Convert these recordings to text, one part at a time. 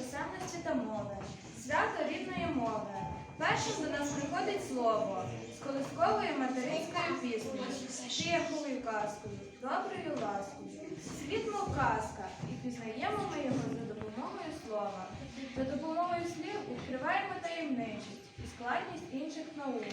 писемності та мови, свято рідної мови. Першим до нас приходить слово з колисковою материнською піснею, тихою казкою, доброю ласкою. Світ мов казка, і пізнаємо ми його за допомогою слова. За допомогою слів відкриваємо таємничість і складність інших наук,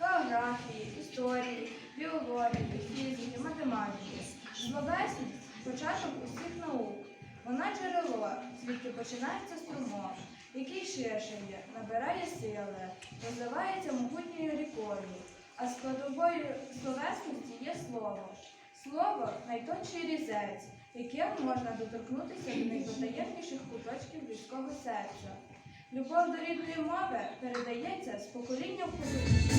географії, історії, біології, фізики, математики. Словесність початок усіх наук. Вона джерело, звідки починається струмок, який ширшає, набирає сили, розливається могутньою рікою, а складовою словесності є слово. Слово найтонший різець, яким можна доторкнутися до найпотаємніших куточків людського серця. Любов до рідної мови передається з покоління в покоління.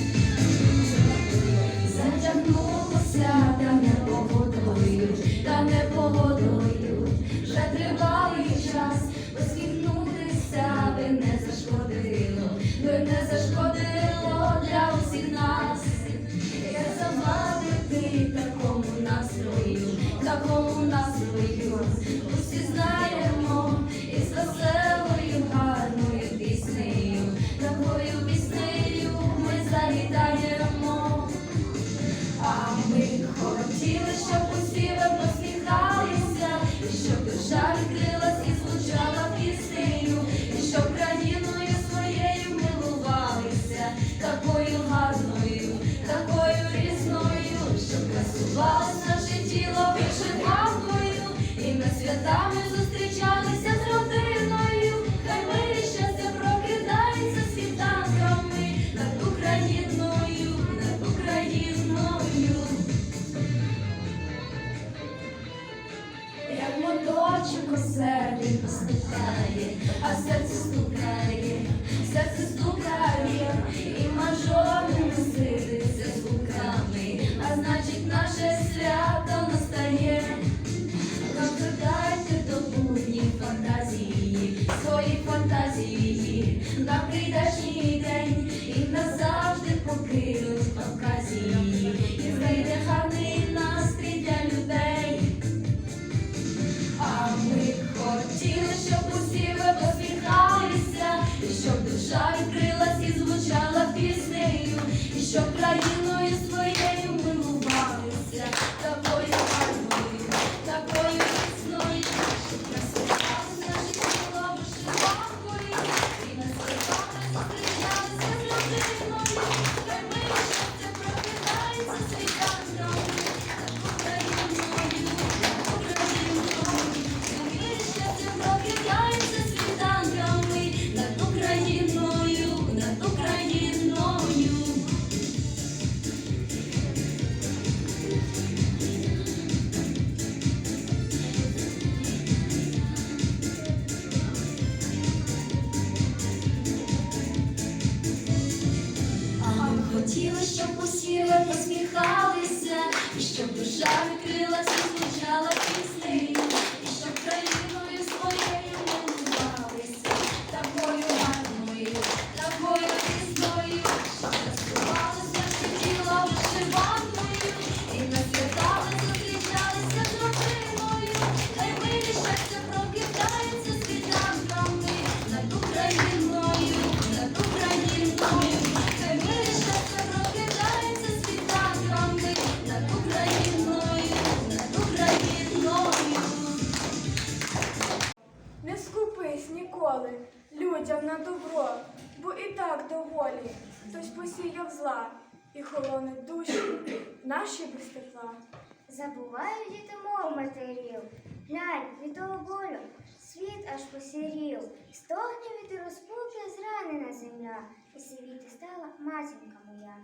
Глянь від того болю, світ аж посірів, стогне від розпуки зранена земля, і світи стала матінка моя.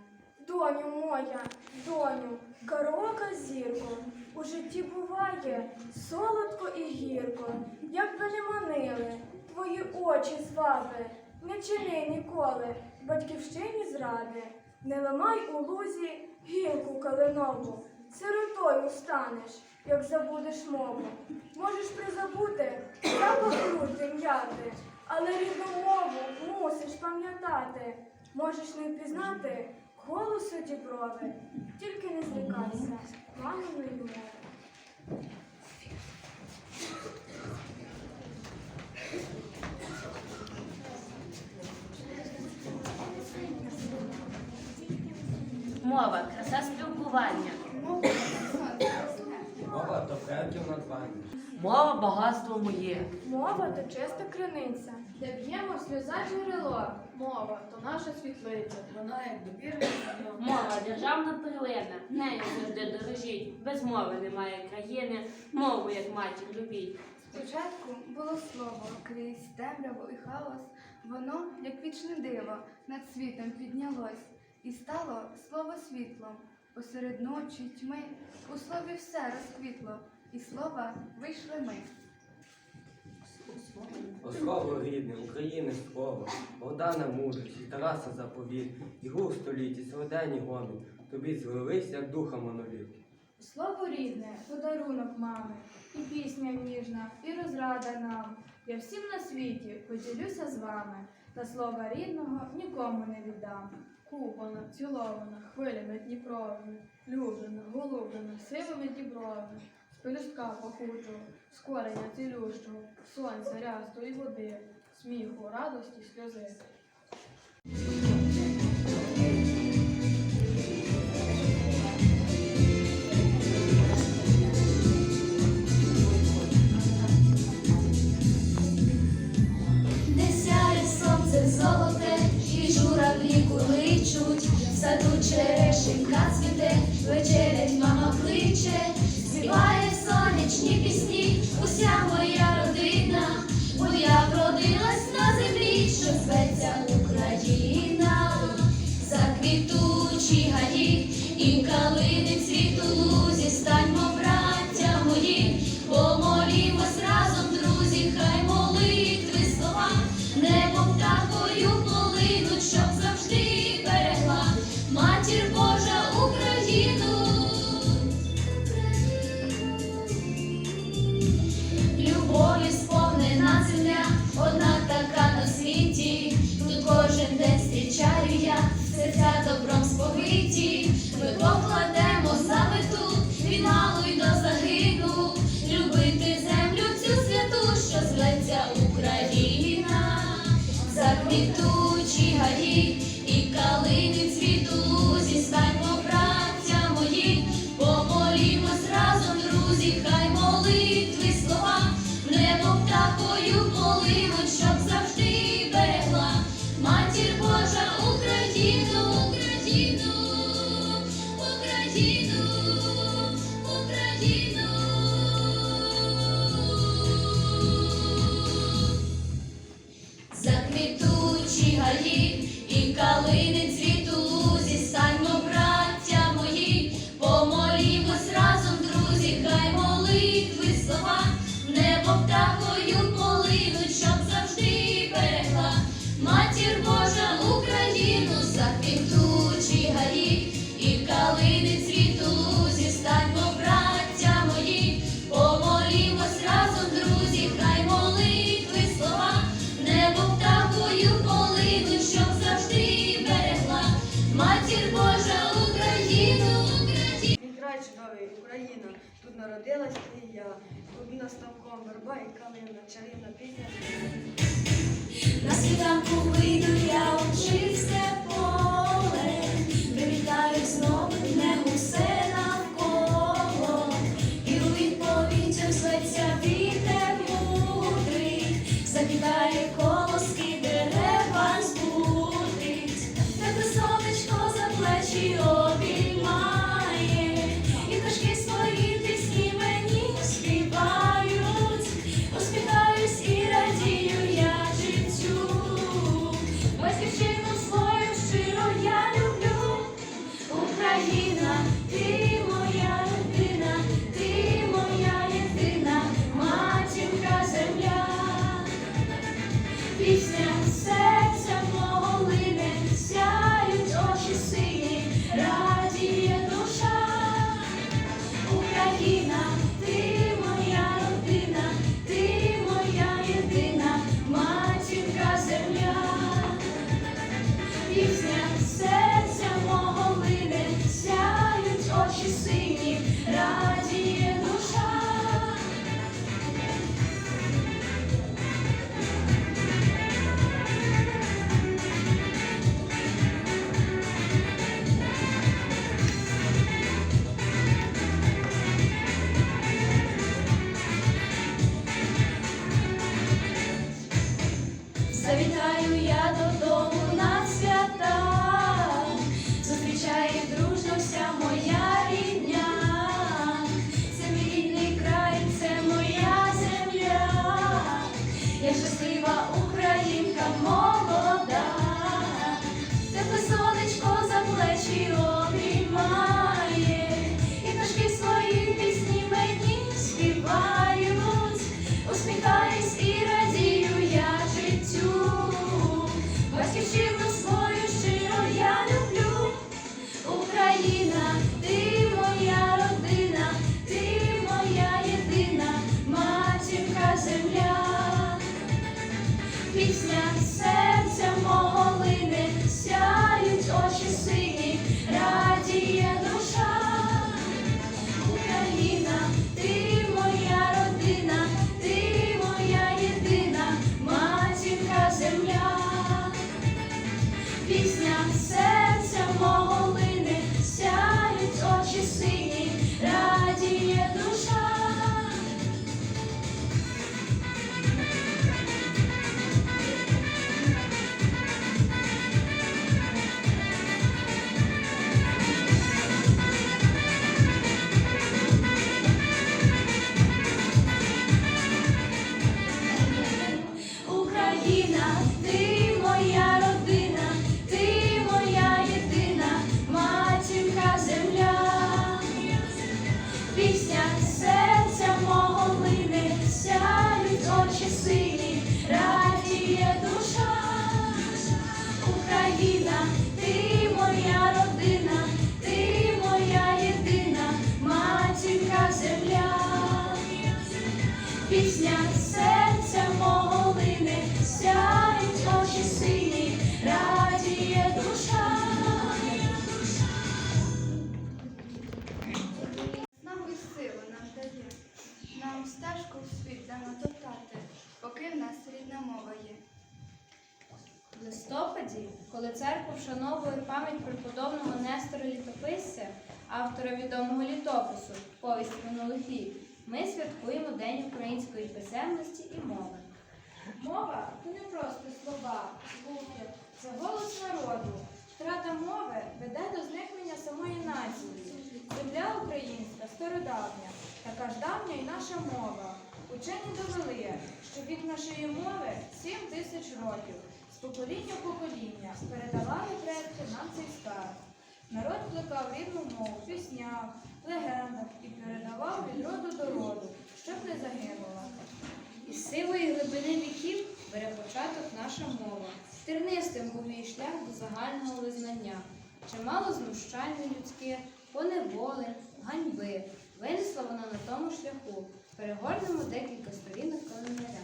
Доню моя, доню, караока зірко, у житті буває солодко і гірко, як би не твої очі зваби, не чини ніколи батьківщині зради, не ламай у лузі гілку калинову, сиротою станеш, як забудеш мову. Можеш призабути, запах груди м'яти, але рідну мову мусиш пам'ятати. Можеш не впізнати голосу діброви, тільки не злякайся маминої мови. Мова, краса спілкування, Мова багатство моє. Мова то чиста криниця. Де б'ємо сльоза джерело. Мова то наша світлиця. Вона як добірна. Мова державна перлина. Нею завжди дорожіть. Без мови немає країни. Мову, як матір, любіть. Спочатку було слово крізь темряву і хаос, воно, як вічне диво, над світом піднялось, і стало слово світлом. Посеред ночі тьми у слові все розквітло, і слова вийшли ми. О слово рідне, України слово, Богдана мудрість, і Тараса заповіт, і гур столітті, сьогоденні гомін, тобі злились, як духа моноліт. Слово рідне, подарунок мами, і пісня ніжна, і розрада нам. Я всім на світі поділюся з вами, та слова рідного нікому не віддам. Купана, цілована, хвилями Дніпровими, люблена, голублена, сивими дібровими, пелюстка пахучого, з кореня цілющого, сонця, рясту і води, сміху, радості, сльози. Саду черешенька цвіте, вечерять Заквітучі гаї і калини цвіту верба і калина, чарівна пісня. На світанку вийду в нас рідна мова є. В листопаді, коли церква вшановує пам'ять преподобного Нестора Літописця, автора відомого літопису Повість минулих ми святкуємо День української писемності і мови. Мова це не просто слова, звуки, це голос народу. Втрата мови веде до зникнення самої нації. Земля українська стародавня, така ж давня і наша мова. Учені довели, що вік нашої мови 7 тисяч років. З покоління в покоління передавали предки нам цей скарб. Народ плекав рідну мову в піснях, легендах і передавав від роду до роду, щоб не загинула. Із сивої глибини віків бере початок наша мова. Тернистим був її шлях до загального визнання. Чимало знущань людських, поневолень, ганьби. Винесла вона на тому шляху. Перегорнемо декілька сторінок календаря.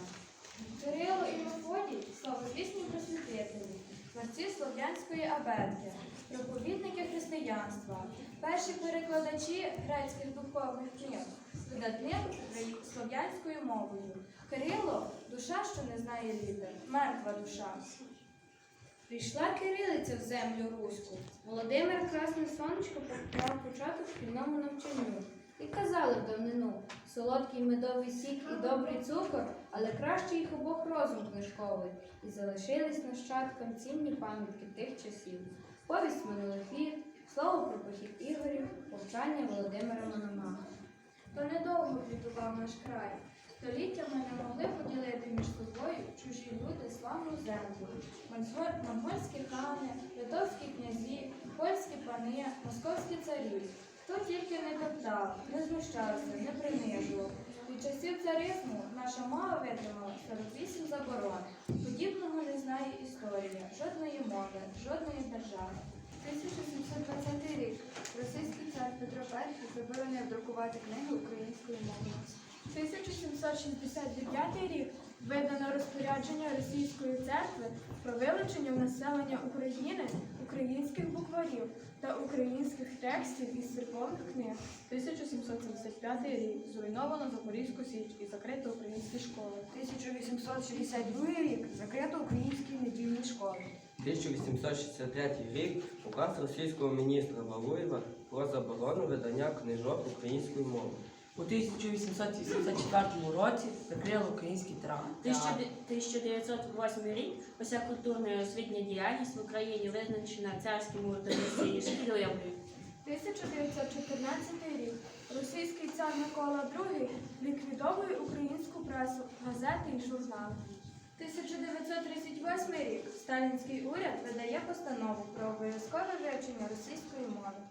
Кирило і Мефодій – славопісні просвітителі, творці слов'янської абетки, проповідники християнства, перші перекладачі грецьких духовних книг, видатним слов'янською мовою. Кирило – душа, що не знає літер, мертва душа. Прийшла кирилиця в землю руську. Володимир Красне Сонечко поклав початок шкільному навчанню. І казали давнину солодкий медовий сік і добрий цукор, але краще їх обох розум книжковий. І залишились нащадкам цінні пам'ятки тих часів. Повість минулих літ, слово про похід ігорів, повчання Володимира Мономаха. То недовго квітував наш край. Століттями не могли поділити між собою чужі люди славну землю. Монго- Монгольські хани, литовські князі, польські пани, московські царі. Хто тільки не топтав, не знущався, не принижував. Від часів царизму наша мова витримала 48 заборон. Подібного не знає історія, жодної мови, жодної держави. 1720 рік російський цар Петро І заборонив друкувати книги українською мовою. 1769 рік видано розпорядження Російської церкви про вилучення в населення України українських букварів та українських текстів із церковних книг. 1775 рік зруйновано Запорізьку Січ і закрито українські школи. 1862 рік закрито українські недільні школи. 1863 рік указ російського міністра Валуєва про заборону видання книжок українською мовою. У 1884 році закрили український театр. 1908 рік уся культурна і освітня діяльність в Україні визначена царським урядом шкідливою. 1914 рік. Російський цар Микола II ліквідовує українську пресу, газети і журнали. 1938 рік. Сталінський уряд видає постанову про обов'язкове вивчення російської мови.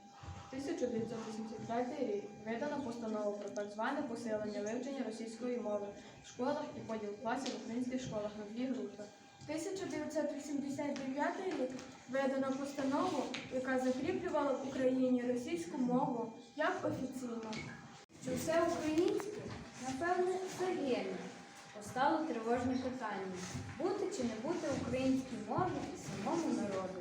1983 рік видано постанову про так зване посилення вивчення російської мови в школах і поділ класів в українських школах на дві групи. 1989 рік видано постанову, яка закріплювала в Україні російську мову як офіційну. Чи все українське? Напевне, загине. Постало тривожне питання: бути чи не бути українській мові самому народові.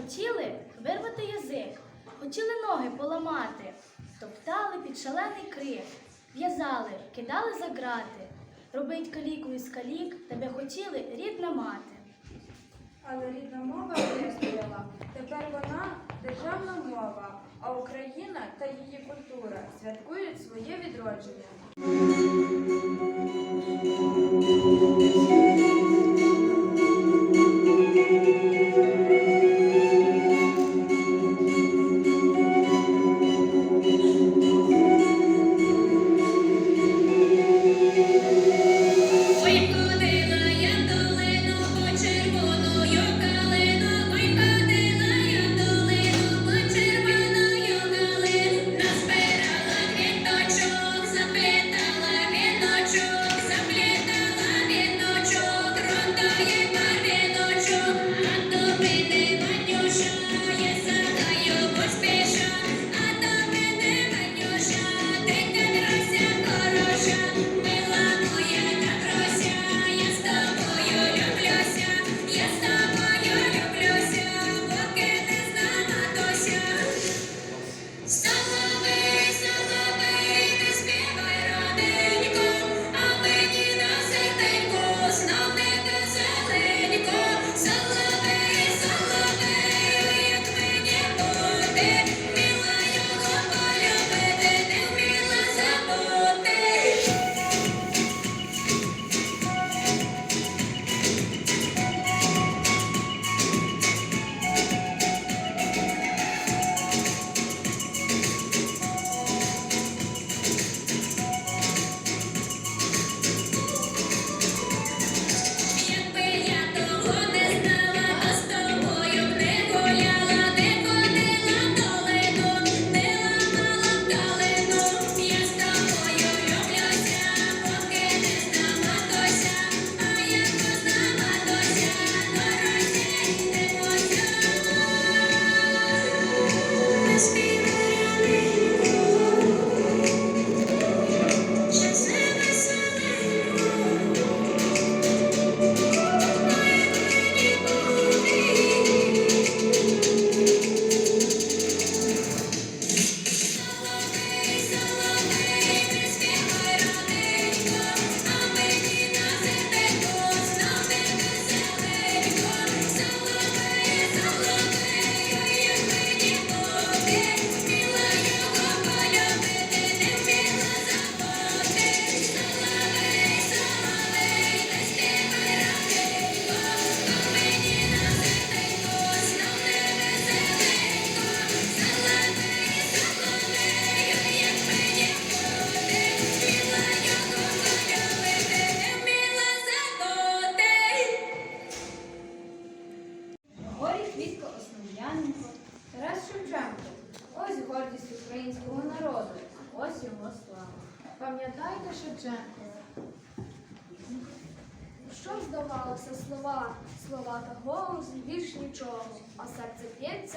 Хотіли вирвати язик, хотіли ноги поламати, топтали під шалений крик, в'язали, кидали за грати, робить каліку із калік, тебе хотіли рідна мати. Але рідна мова вистояла. Тепер вона державна мова, а Україна та її культура святкують своє відродження.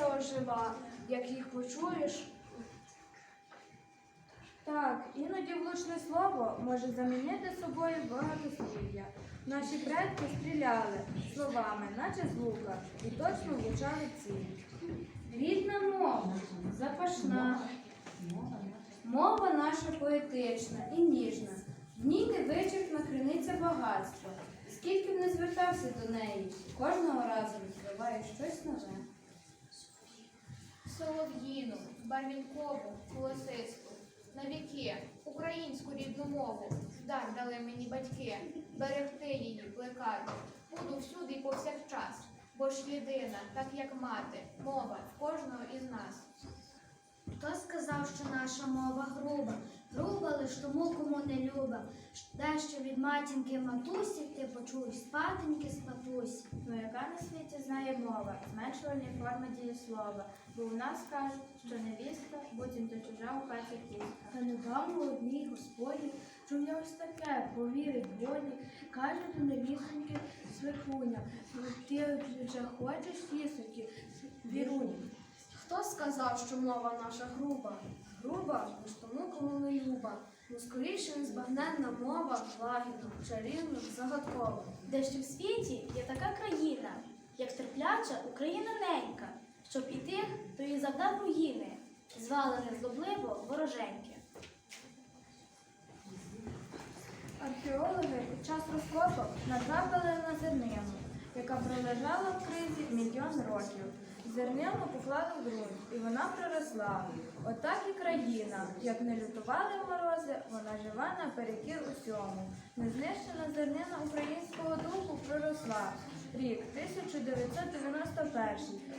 П'ється ожива, як їх почуєш. Так, іноді влучне слово може замінити собою багатослів'я. Наші предки стріляли словами, наче з лука, і точно влучали ціль. Рідна мова, запашна. Мова наша поетична і ніжна. В ній невичерпна криниця багатства. Скільки б не звертався до неї, кожного разу відкриває щось нове. Солов'їну, барвінкову, колосисту. Навіки українську рідну мову, дар дали мені батьки, берегти її, плекати. Буду всюди і повсякчас, бо ж єдина, так як мати, мова кожного із нас. Хто сказав, що наша мова груба? Груба лиш тому, кому не люба. Дещо від матінки матусі ти почуєш спатеньки з патусі. Ну яка на світі знає мова, зменшувальні форми дієслова, бо у нас кажуть, що невістка, буцімто чужа у хаті кістка. Та недавно одній господі чув я ось таке, повірить волі, каже до невісеньки свекруня, ти вже хочеш кісоньки, віруня. Хто сказав, що мова наша груба? Груба лиш тому, кому не люба. Ну скоріше незбагненна мова, лагідна, чарівна, загадкова. Де ще в світі є така країна, як терпляча Україна ненька, щоб і тих, хто її завдав руїни, звали незлобливо вороженьки. Археологи під час розкопок натрапили на зернину, яка пролежала в кризі мільйон років. Зернину поклали в ґрунт, і вона проросла. Отак і країна, як не лютували морози, вона жива наперекір усьому. Незнищена зернина українського духу проросла. Рік 1991.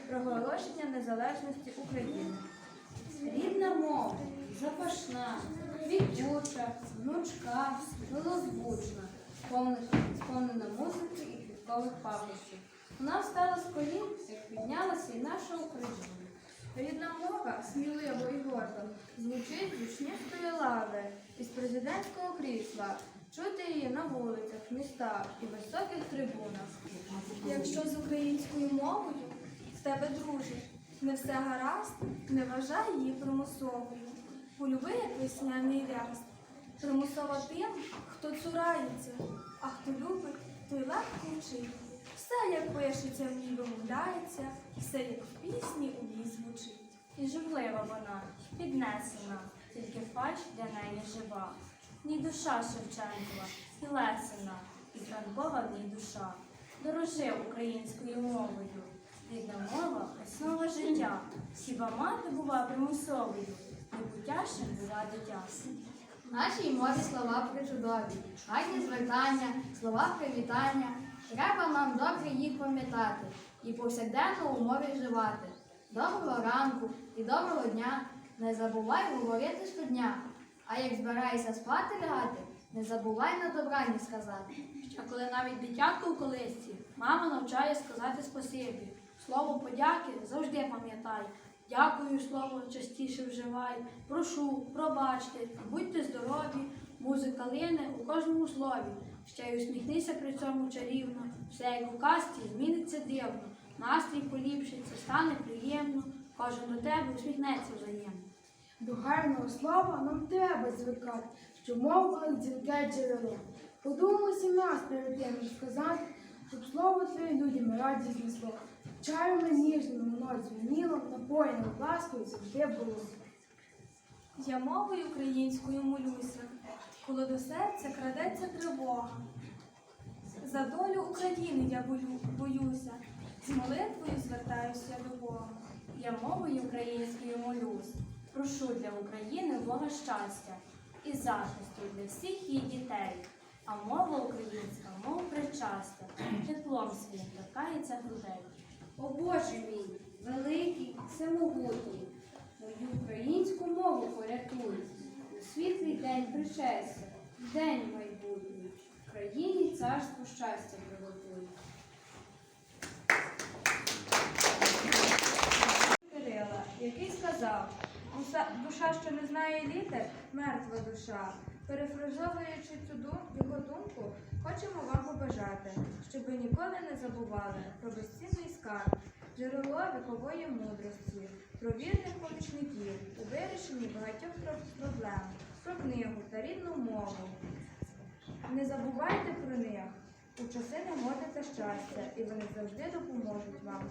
Проголошення незалежності України. Рідна мова, запашна, квітюча, гнучка, милозвучна, сповнена, музики і квіткових пахощів. Вона встала з колін, піднялася і наша Україна. Рідна мова сміливо і гордо звучить з учнівської лави із президентського крісла. Чути її на вулицях, містах і високих трибунах. Якщо з українською мовою в тебе дружить, не все гаразд, не вважай її примусовою. Полюби, як весняний ряст. Примусова тим, хто цурається, а хто любить, той легко вчить. Все, як пишеться, в ній вимовляється, все, як в пісні у ній звучить. І живлива вона, піднесена, тільки фальш для неї жива. В ній душа Шевченкова, і Лесина, і Франкова в ній душа. Дорожи українською мовою. Рідна мова основа життя. Хіба мати була примусовою, небутяшим була дитя. В нашій мові слова причудові, гарні звертання, слова привітання. Треба нам добре їх пам'ятати і повсякденно у мові вживати. Доброго ранку і доброго дня. Не забувай говорити щодня. А як збираєшся спати лягати, не забувай на добрані сказати. А коли навіть дитятко у колисці, мама навчає сказати спасибі. Слово подяки завжди пам'ятай. Дякую, слово частіше вживай. Прошу, пробачте, будьте здорові, музика лине у кожному слові. Ще й усміхнися при цьому чарівно. Все як у казці зміниться дивно. Настрій поліпшиться, стане приємно. Кожен до тебе усміхнеться взаємно. До гарного слова нам треба звикати, що мова як дзвінке джерело. Подумай і нас перед тим сказати, щоб слово твоє людям радість несло. Чарами ніжним воно дзвеніло, напоєним ласкою завжди було. Я мовою українською молюся, коли до серця крадеться тривога. За долю України я боюся, з молитвою звертаюся до Бога. Я мовою українською молюсь. Прошу для України Бога щастя і захисту для всіх її дітей. А мова українська, мов причаста, теплом своїм торкається грудей. О Боже мій, великий, всемогутній, мою українську мову порятуй. У світлий день пришестя, в день майбутній, країні царство щастя приготуй. Кирила, який сказав, «Душа- душа, що не знає літер, мертва душа. Перефразовуючи цю дум- його думку, хочемо вам побажати, щоб ви ніколи не забували про безцінний скарб, джерело вікової мудрості, про вірних помічників у вирішенні багатьох проблем, про книгу та рідну мову. Не забувайте про них у часи негоди та щастя, і вони завжди допоможуть вам.